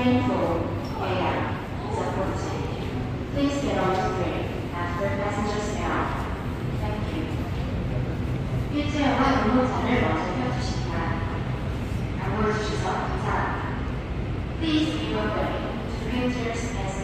rainfall layout supported. Please get on the train after passengers now. Thank you. 일제와 응모 자를 먼저 펴주신다. 안보여주셔서 감사합니다. Please give a break to painters as